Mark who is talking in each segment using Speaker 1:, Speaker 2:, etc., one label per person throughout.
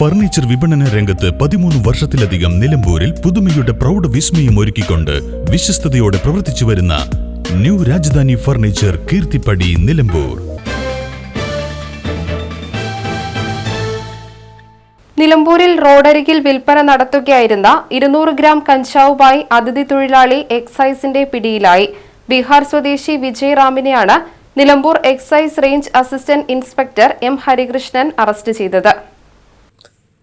Speaker 1: Furniture വിപണന രംഗത്ത് പതിമൂന്ന് വർഷത്തിലധികം നിലമ്പൂരിൽ പുതുമയുടെ പ്രൗഢ വിസ്മയം ഒരുക്കിക്കൊണ്ട് വിശ്വസ്തയോടെ പ്രവർത്തിച്ചു വരുന്ന ന്യൂ രാജധാനി ഫർണിച്ചർ കീർത്തിപ്പടി നിലമ്പൂർ.
Speaker 2: നിലമ്പൂരിൽ റോഡരികിൽ വിൽപ്പന നടത്തുകയായിരുന്ന ഇരുന്നൂറ് ഗ്രാം കഞ്ചാവുമായി അതിഥി തൊഴിലാളി എക്സൈസിന്റെ പിടിയിലായി. ബീഹാർ സ്വദേശി Vijay റാമിനെയാണ് Nilambur excise range assistant inspector M Harikrishnan arrest ചെയ്തത്.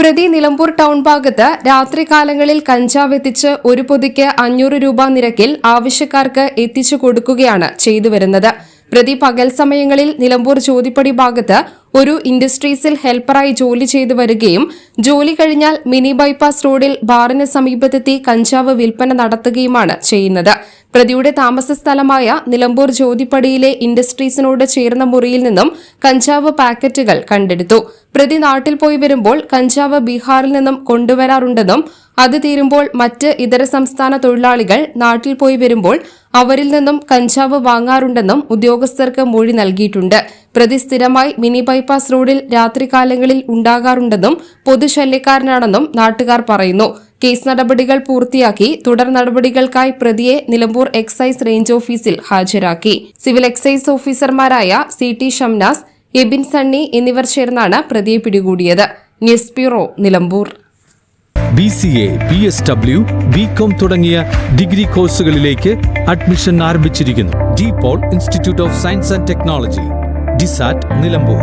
Speaker 2: പ്രതി നിലമ്പൂർ ടൗൺ ഭാഗത്ത് രാത്രികാലങ്ങളിൽ കഞ്ചാവ് എത്തിച്ച് ഒരു പൊതിക്ക് അഞ്ഞൂറ് രൂപ നിരക്കിൽ ആവശ്യക്കാർക്ക് എത്തിച്ചു കൊടുക്കുകയാണ് ചെയ്തുവരുന്നത്. പ്രതി പകൽ സമയങ്ങളിൽ നിലമ്പൂർ ജ്യോതിപ്പടി ഭാഗത്ത് ഒരു ഇൻഡസ്ട്രീസിൽ ഹെൽപ്പറായി ജോലി ചെയ്തു വരികയും ജോലി കഴിഞ്ഞാൽ മിനി ബൈപ്പാസ് റോഡിൽ ബാറിന് സമീപത്തെത്തി കഞ്ചാവ് വിൽപ്പന നടത്തുകയുമാണ് ചെയ്യുന്നത്. പ്രതിയുടെ താമസ സ്ഥലമായ നിലമ്പൂർ ജ്യോതിപ്പടിയിലെ ഇൻഡസ്ട്രീസിനോട് ചേർന്ന മുറിയിൽ നിന്നും കഞ്ചാവ് പാക്കറ്റുകൾ കണ്ടെടുത്തു. പ്രതി നാട്ടിൽ പോയി വരുമ്പോൾ കഞ്ചാവ് ബീഹാറിൽ നിന്നും കൊണ്ടുവരാറുണ്ടെന്നും അത് തീരുമ്പോൾ മറ്റ് ഇതര സംസ്ഥാന തൊഴിലാളികൾ നാട്ടിൽ പോയി വരുമ്പോൾ അവരിൽ നിന്നും കഞ്ചാവ് വാങ്ങാറുണ്ടെന്നും ഉദ്യോഗസ്ഥർക്ക് മൊഴി നൽകിയിട്ടുണ്ട്. പ്രതി സ്ഥിരമായി മിനി ബൈപ്പാസ് റോഡിൽ രാത്രികാലങ്ങളിൽ ഉണ്ടാകാറുണ്ടെന്നും പൊതുശല്യക്കാരനാണെന്നും നാട്ടുകാർ പറയുന്നു. കേസ് നടപടികൾ പൂർത്തിയാക്കി തുടർ നടപടികൾക്കായി പ്രതിയെ നിലമ്പൂർ എക്സൈസ് റേഞ്ച് ഓഫീസിൽ ഹാജരാക്കി. സിവിൽ എക്സൈസ് ഓഫീസർമാരായ സി ടി ഷംനാസ് എബിൻ സണ്ണി എന്നിവർ ചേർന്നാണ് പ്രതിയെ പിടികൂടിയത്. News bureau Nilambur.
Speaker 3: B C A B S W B com തുടങ്ങിയ ഡിഗ്രി കോഴ്സുകളിലേക്ക് അഡ്മിഷൻ ആരംഭിച്ചിരിക്കുന്നു. De Paul institute of science and technology DISAT Nilambur.